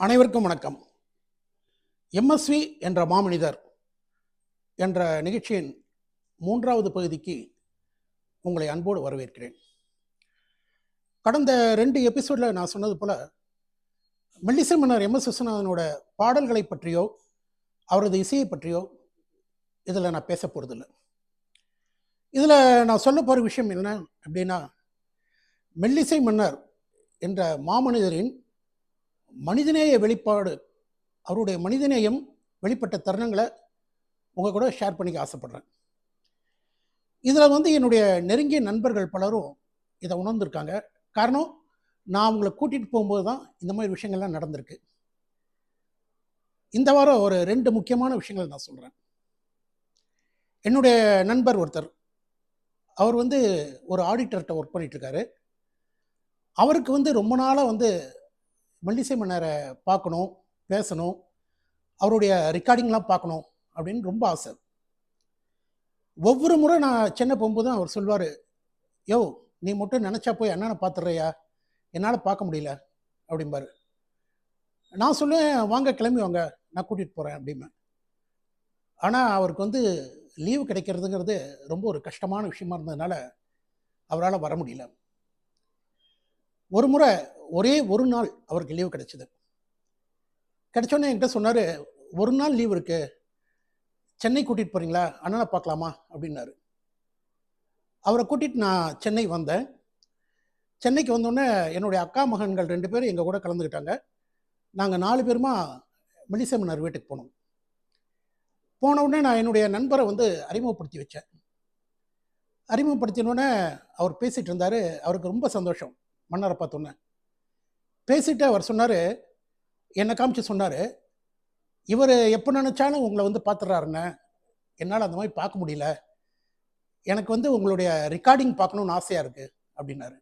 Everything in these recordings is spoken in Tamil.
அனைவருக்கும் வணக்கம். எம்எஸ்வி என்ற மாமனிதர் என்ற நிகழ்ச்சியின் மூன்றாவது பகுதிக்கு உங்களை அன்போடு வரவேற்கிறேன். கடந்த ரெண்டு எபிசோடில் நான் சொன்னது போல் மெல்லிசை மன்னர் எம் எஸ் விஸ்வநாதனோட பாடல்களை பற்றியோ அவரது இசையை பற்றியோ இதில் நான் பேச போகிறதில்ல இதில் நான் சொல்ல போகிற விஷயம் என்ன அப்படின்னா மெல்லிசை மன்னர் என்ற மாமனிதரின் மனிதநேய வெளிப்பாடு அவருடைய மனிதநேயம் வெளிப்பட்ட தருணங்களை உங்கள் கூட ஷேர் பண்ணிக்க ஆசைப்படுறேன். இதில் வந்து என்னுடைய நெருங்கிய நண்பர்கள் பலரும் இதை உணர்ந்திருக்காங்க. காரணம் நான் அவங்கள கூட்டிகிட்டு போகும்போது தான் இந்த மாதிரி விஷயங்கள்லாம் நடந்திருக்கு. இந்த வாரம் ஒரு ரெண்டு முக்கியமான விஷயங்கள் நான் சொல்கிறேன் என்னுடைய நண்பர் ஒருத்தர் அவர் வந்து ஒரு ஆடிட்டர்கிட்ட ஒர்க் பண்ணிகிட்ருக்காரு அவருக்கு வந்து ரொம்ப நாளாக வந்து மல்லிசை மன்னரை பார்க்கணும் பேசணும் அவருடைய ரெக்கார்டிங்லாம் பார்க்கணும் அப்படின்னு ரொம்ப ஆசை. ஒவ்வொரு முறை நான் சென்னை போகும்போது அவர் சொல்வார் யோ நீ மட்டும் நினச்சா போய் அண்ணனை பார்த்துட்றியா? என்னால் பார்க்க முடியல அப்படிம்பாரு. நான் சொல்லுவேன் வாங்க கிளம்பி வாங்க நான் கூட்டிகிட்டு போகிறேன் அப்படிம்பேன். ஆனால் அவருக்கு வந்து லீவு கிடைக்கிறதுங்கிறது ரொம்ப ஒரு கஷ்டமான விஷயமா இருந்ததுனால அவரால் வர முடியல. ஒரு முறை ஒரே ஒரு நாள் அவருக்கு லீவு கிடைச்சிது. கிடைச்சோன்னே என்கிட்ட சொன்னார் ஒரு நாள் லீவ் இருக்கு. சென்னை கூட்டிகிட்டு போகிறீங்களா அண்ணனை பார்க்கலாமா? அப்படின்னாரு. அவரை கூட்டிகிட்டு நான் சென்னை வந்தேன். சென்னைக்கு வந்தோடனே என்னுடைய அக்கா மகன்கள் ரெண்டு பேரும் எங்கள் கூட கலந்துக்கிட்டாங்க. நாங்கள் நாலு பேருமா மெலிசமன்னர் வீட்டுக்கு போனோம். போன உடனே நான் என்னுடைய நண்பரை வந்து அறிமுகப்படுத்தி வச்சேன். அறிமுகப்படுத்தினோடனே அவர் பேசிகிட்டு இருந்தார். அவருக்கு ரொம்ப சந்தோஷம். மன்னரை பார்த்தோன்னே பேசிட்டு அவர் சொன்னார் என்னை காமிச்சு சொன்னார் இவர் எப்போ நினச்சாலும் உங்களை வந்து பார்த்துட்றாருண்ணே என்னால் அந்த மாதிரி பார்க்க முடியல. எனக்கு வந்து உங்களுடைய ரெக்கார்டிங் பார்க்கணுன்னு ஆசையாக இருக்குது அப்படின்னாரு.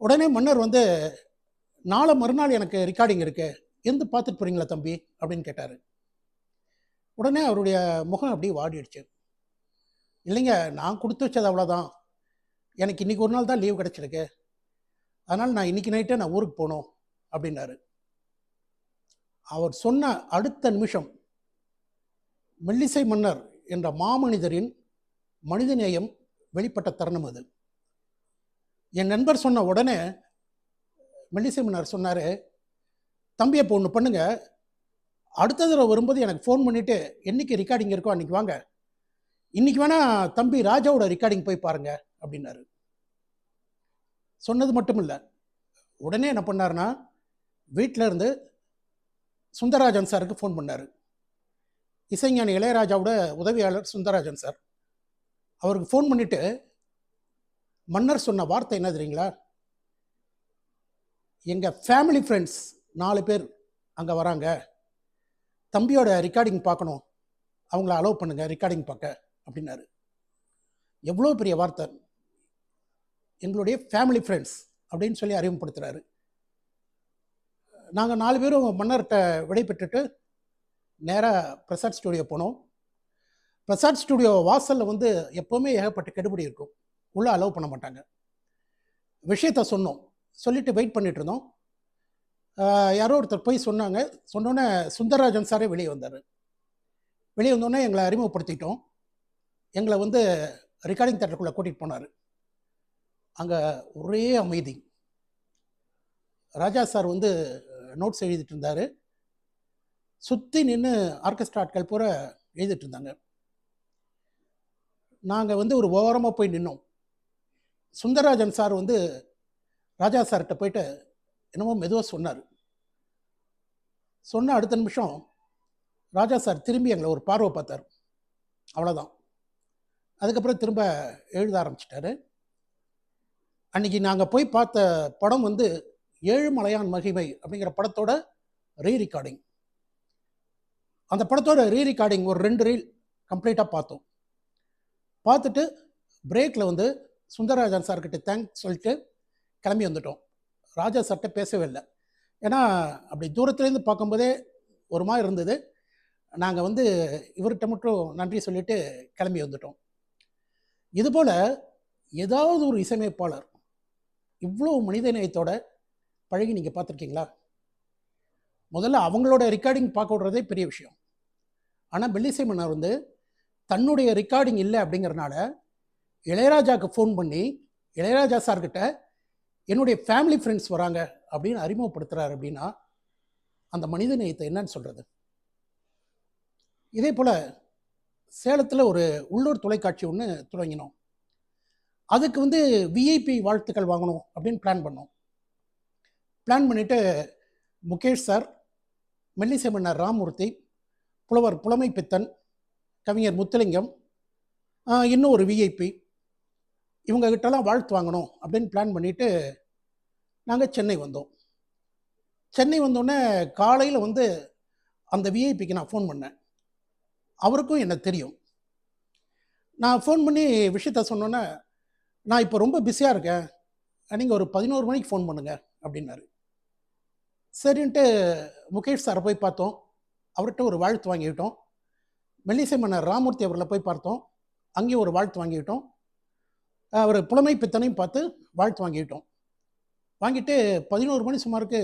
உடனே மன்னர் வந்து நாளை மறுநாள் எனக்கு ரெக்கார்டிங் இருக்குது எந்த பார்த்துட்டு போகிறீங்களா தம்பி? அப்படின்னு கேட்டார். உடனே அவருடைய முகம் அப்படியே வாடிடுச்சு. இல்லைங்க நான் கொடுத்து வச்சது அவ்வளோதான் எனக்கு இன்றைக்கி ஒரு நாள் தான் லீவ் கிடச்சிருக்கு. அதனால் நான் இன்னைக்கு நைட்டே நான் ஊருக்கு போகணும் அப்படின்னாரு. அவர் சொன்ன அடுத்த நிமிஷம் மெல்லிசை மன்னர் என்ற மாமனிதரின் மனிதநேயம் வெளிப்பட்ட தருணம் அது. என் நண்பர் சொன்ன உடனே மெல்லிசை மன்னர் சொன்னார் தம்பியை அப்போ ஒன்று பண்ணுங்க. அடுத்த தடவை வரும்போது எனக்கு ஃபோன் பண்ணிவிட்டு என்னைக்கு ரெக்கார்டிங் இருக்கோ அன்றைக்கி வாங்க. இன்றைக்கி வேணால் தம்பி ராஜாவோட ரெக்கார்டிங் போய் பாருங்கள் அப்படின்னாரு. சொன்னது மட்டும் இல்லை உடனே என்ன பண்ணாருன்னா வீட்டில் இருந்து சுந்தரராஜன் சாருக்கு ஃபோன் பண்ணார். இசைஞானி இளையராஜாவோட உதவியாளர் சுந்தரராஜன் சார். அவருக்கு ஃபோன் பண்ணிவிட்டு மன்னர் சொன்ன வார்த்தை என்ன தெரியுங்களா? எங்கள் ஃபேமிலி ஃப்ரெண்ட்ஸ் நாலு பேர் அங்கே வராங்க. தம்பியோட ரெக்கார்டிங் பார்க்கணும். அவங்கள அலோவ் பண்ணுங்கள் ரெக்கார்டிங் பார்க்க அப்படின்னாரு. எவ்வளோ பெரிய வார்த்தை. எங்களுடைய ஃபேமிலி ஃப்ரெண்ட்ஸ் அப்படின்னு சொல்லி அறிமுகப்படுத்துகிறாரு நாங்கள் நாலு பேரும் மன்னர்கிட்ட விடை பெற்றுட்டு நேராக பிரசாத் ஸ்டுடியோ போனோம். பிரசாத் ஸ்டுடியோ வாசலில் வந்து எப்போவுமே ஏகப்பட்ட கெடுபடி இருக்கும். உள்ளே அலோவ் பண்ண மாட்டாங்க. விஷயத்த சொன்னோம். சொல்லிட்டு வெயிட் பண்ணிட்டு இருந்தோம். யாரோ ஒருத்தர் போய் சொன்னாங்க. சொன்னோன்னே சுந்தரராஜன் சாரே வெளியே வந்தார். வெளியே வந்தோடனே எங்களை அறிமுகப்படுத்திட்டோம். எங்களை வந்து ரெக்கார்டிங் தேட்டருக்குள்ளே கூட்டிகிட்டு போனார். அங்கே ஒரே அமைதி. ராஜா சார் வந்து நோட்ஸ் எழுதிட்டு இருந்தார். சுற்றி நின்று ஆர்கெஸ்ட்ரா ஆட்கள் பூரா எழுதிட்டு இருந்தாங்க. நாங்கள் வந்து ஒரு ஓரமாக போய் நின்னோம். சுந்தரராஜன் சார் வந்து ராஜா சார்கிட்ட போயிட்டு என்னமோ மெதுவாக சொன்னார். சொன்ன அடுத்த நிமிஷம் ராஜா சார் திரும்பி எங்களை ஒரு பார்வை பார்த்தார். அவ்வளோதான் அதுக்கப்புறம் திரும்ப எழுத ஆரம்பிச்சிட்டாரு. அன்னைக்கு நாங்கள் போய் பார்த்த படம் வந்து ஏழுமலையான் மகிமை அப்படிங்கிற படத்தோட ரீ ரெக்கார்டிங் அந்த படத்தோட ரீ ரெக்கார்டிங் ஒரு ரெண்டு ரீல் கம்ப்ளீட்டாக பார்த்தோம். பார்த்துட்டு பிரேக்கில் வந்து சுந்தரராஜன் சார்கிட்ட தேங்க்ஸ் சொல்லிட்டு கிளம்பி வந்துட்டோம். ராஜா சார்கிட்ட பேசவே இல்லை. ஏன்னா அப்படி தூரத்துலேருந்து பார்க்கும்போதே ஒரு மாதிரி இருந்தது. நாங்கள் வந்து இவர்கிட்ட மட்டும் நன்றி சொல்லிட்டு கிளம்பி வந்துட்டோம். இதுபோல் ஏதாவது ஒரு இசையமைப்பாளர் இவ்வளோ மனிதநேயத்தோட பழகி நீங்கள் பார்த்துருக்கீங்களா? முதல்ல அவங்களோட ரெக்கார்டிங் பார்க்க விடுறதே பெரிய விஷயம். ஆனால் பெல்லிசை மன்னர் வந்து தன்னுடைய ரெக்கார்டிங் இல்லை அப்படிங்கிறனால இளையராஜாவுக்கு ஃபோன் பண்ணி இளையராஜா சார்கிட்ட என்னுடைய ஃபேமிலி ஃப்ரெண்ட்ஸ் வராங்க அப்படின்னு அறிமுகப்படுத்துகிறார் அப்படின்னா அந்த மனித நேயத்தை என்னன்னு சொல்கிறது இதே போல் சேலத்தில் ஒரு உள்ளூர் தொலைக்காட்சி ஒன்று தொடங்கினோம். அதுக்கு வந்து விஐபி வாழ்த்துக்கள் வாங்கணும் அப்படின்னு பிளான் பண்ணோம். பிளான் பண்ணிவிட்டு முகேஷ் சார் மெல்லிசை மன்னர் ராமூர்த்தி புலவர் புலமை பித்தன் கவிஞர் முத்துலிங்கம் இன்னும் ஒரு விஐபி இவங்ககிட்டலாம் வாழ்த்து வாங்கணும் அப்படின்னு பிளான் பண்ணிவிட்டு நாங்கள் சென்னை வந்தோம். சென்னை வந்தோடனே காலையில் வந்து அந்த விஐபிக்கு நான் ஃபோன் பண்ணேன். அவருக்கும் என்ன தெரியும். நான் ஃபோன் பண்ணி விஷயத்த சொன்னோன்னே நான் இப்போ ரொம்ப பிஸியாக இருக்கேன். நீங்கள் ஒரு பதினோரு மணிக்கு ஃபோன் பண்ணுங்கள் அப்படின்னாரு. சரின்ட்டு முகேஷ் சாரை போய் பார்த்தோம். அவர்கிட்ட ஒரு வாழ்த்து வாங்கிக்கிட்டோம். மெல்லிசை மன்னர் ராமூர்த்தி அவர்களை போய் பார்த்தோம். அங்கேயும் ஒரு வாழ்த்து வாங்கிக்கிட்டோம். அவர் புலமை பித்தனையும் பார்த்து வாழ்த்து வாங்கிக்கிட்டோம். வாங்கிட்டு பதினோரு மணி சுமாருக்கு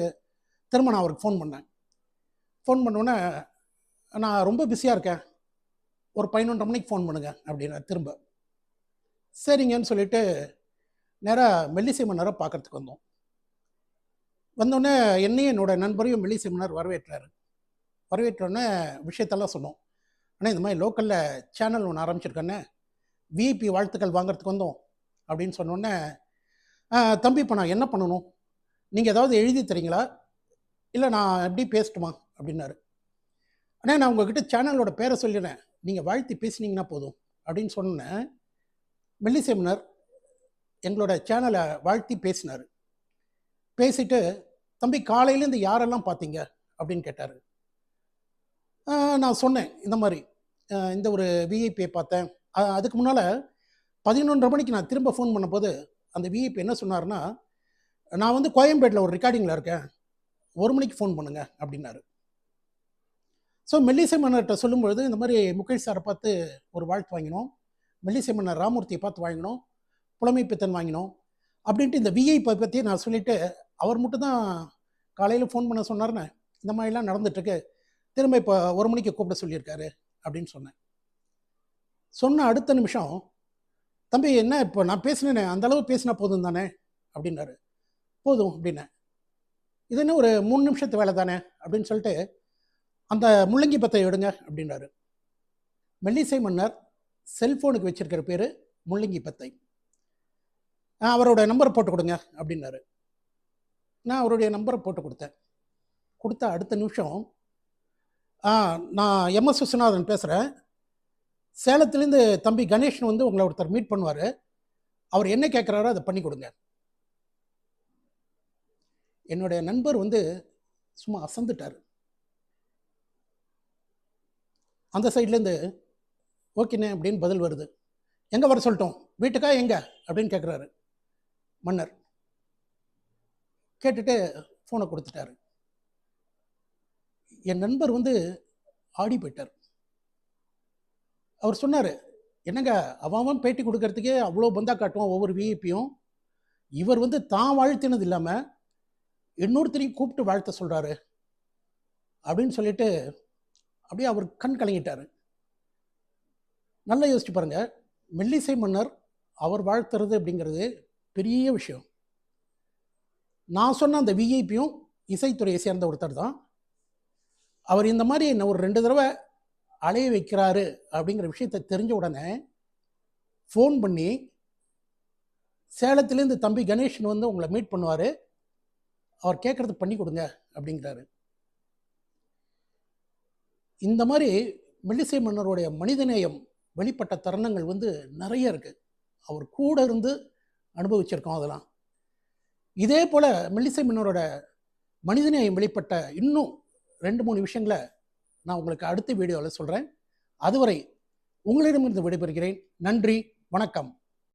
திரும்ப நான் அவருக்கு ஃபோன் பண்ணேன். ஃபோன் பண்ணோன்னே நான் ரொம்ப பிஸியாக இருக்கேன். ஒரு பதினொன்றரை மணிக்கு ஃபோன் பண்ணுங்க அப்படின்னா திரும்ப. சரிங்கன்னு சொல்லிட்டு நேராக மெல்லிசை மன்னரை பார்க்கறதுக்கு வந்தோம். வந்தோடனே என்னையும் என்னோட நண்பரையும் மெல்லிசை மன்னர் வரவேற்றாரு. வரவேற்றோடனே விஷயத்தெல்லாம் சொன்னோம். ஆனால் இந்த மாதிரி லோக்கலில் சேனல் ஒன்று ஆரம்பிச்சிருக்கேன்னு விஐபி வாழ்த்துக்கள் வாங்குறதுக்கு வந்தோம் அப்படின்னு சொன்னோடனே தம்பி இப்போ நான் என்ன பண்ணணும்? நீங்கள் ஏதாவது எழுதி தரீங்களா? இல்லை நான் எப்படி பேசட்டுமா? அப்படின்னாரு. ஆனால் நான் உங்ககிட்ட சேனலோட பேரை சொல்லிடுறேன். நீங்கள் வாழ்த்தி பேசுனீங்கன்னா போதும். அப்படின்னு சொன்னேன் மில்லிசெமினர் எங்களோட சேனலை வாழ்த்தி பேசினார். பேசிட்டு தம்பி காலையிலேருந்து யாரெல்லாம் பார்த்தீங்க அப்படின்னு கேட்டார். நான் சொன்னேன் இந்த மாதிரி. இந்த ஒரு விஐபியை பார்த்தேன். அதுக்கு முன்னால் பதினொன்றரை மணிக்கு நான் திரும்ப ஃபோன் பண்ணும்போது அந்த விஐபி என்ன சொன்னார்னா நான் வந்து கோயம்பேட்டில் ஒரு ரெக்கார்டிங்கில் இருக்கேன். ஒரு மணிக்கு ஃபோன் பண்ணுங்க அப்படின்னாரு. ஸோ மெல்லிசை மன்னர்கிட்ட சொல்லும்பொழுது இந்த மாதிரி முகேஷ் சாரை பார்த்து ஒரு வாழ்த்து வாங்கினோம். மெல்லிசை மன்னர் ராமூர்த்தியை பார்த்து வாங்கினோம் புலமை பித்தன் வாங்கினோம் அப்படின்ட்டு இந்த விஐ பற்றி நான் சொல்லிவிட்டு அவர் மட்டும் தான் காலையில் ஃபோன் பண்ண சொன்னார்னே இந்த மாதிரிலாம் நடந்துட்டுருக்கு திரும்ப இப்போ ஒரு மணிக்கு கூப்பிட சொல்லியிருக்காரு அப்படின்னு சொன்னேன். சொன்ன அடுத்த நிமிஷம் தம்பி என்ன இப்போ நான் பேசினேனே அந்த அளவு பேசினா போதும் தானே? அப்படின்னாரு. போதும் அப்படின்னேன். இது என்ன ஒரு மூணு நிமிஷத்து வேலை தானே? அப்படின்னு சொல்லிட்டு அந்த முள்ளங்கி பத்தை எடுங்க அப்படின்னாரு. மெல்லிசை மன்னர் செல்ஃபோனுக்கு வச்சிருக்கிற பேர் முள்ளங்கி பத்தை. ஆ, அவரோட நம்பர் போட்டு கொடுங்க அப்படின்னாரு. நான் அவருடைய நம்பரை போட்டு கொடுத்தேன். கொடுத்த அடுத்த நிமிஷம் ஆ நான் எம்எஸ் விஸ்வநாதன் பேசுகிறேன் சேலத்துலேருந்து தம்பி கணேஷன் வந்து உங்களை ஒருத்தர் மீட் பண்ணுவார். அவர் என்ன கேட்குறாரோ அதை பண்ணி கொடுங்க. என்னுடைய நண்பர் வந்து சும்மா அசந்துட்டார். அந்த சைட்லேருந்து ஓகேண்ணே அப்படின்னு பதில் வருது. எங்கே வர சொல்லிட்டோம்? வீட்டுக்கா எங்கே? அப்படின்னு கேட்குறாரு மன்னர் கேட்டுட்டு ஃபோனை கொடுத்துட்டாரு. என் நண்பர் வந்து ஆடி போயிட்டார். அவர் சொன்னார் என்னங்க அவன் பேட்டி கொடுக்கறதுக்கே அவ்வளோ பந்தா காட்டுவான் ஒவ்வொரு விஐபியும் இவர் வந்து தான் வாழ்த்தினது இல்லாமல் இன்னொருத்தரையும் கூப்பிட்டு வாழ்த்த சொல்கிறாரு அப்படின்னு சொல்லிட்டு அப்படியே அவர் கண் கலங்கிட்டார். நல்லா யோசிச்சு பாருங்க. மெல்லிசை மன்னர் அவர் வாழ்த்துறது அப்படிங்கிறது பெரிய விஷயம். நான் சொன்ன அந்த விஐபியும் இசைத்துறையை சேர்ந்த ஒருத்தர் தான். அவர் இந்த மாதிரி என்னை ஒரு ரெண்டு தடவை அலைய வைக்கிறாரு அப்படிங்கிற விஷயத்தை தெரிஞ்ச உடனே ஃபோன் பண்ணி சேலத்துலேருந்து தம்பி கணேஷன் வந்து உங்களை மீட் பண்ணுவார். அவர் கேட்குறது பண்ணி கொடுங்க அப்படிங்கிறாரு. இந்த மாதிரி மெல்லிசை மன்னருடைய மனிதநேயம் வெளிப்பட்ட தருணங்கள் வந்து நிறைய இருக்குது அவர் கூட இருந்து அனுபவிச்சிருக்கோம் அதெல்லாம். இதே போல் மெல்லிசை மன்னரோட மனிதநேயம் வெளிப்பட்ட இன்னும் ரெண்டு மூணு விஷயங்களை நான் உங்களுக்கு அடுத்த வீடியோவில் சொல்கிறேன் அதுவரை உங்களிடமிருந்து விடைபெறுகிறேன். நன்றி வணக்கம்.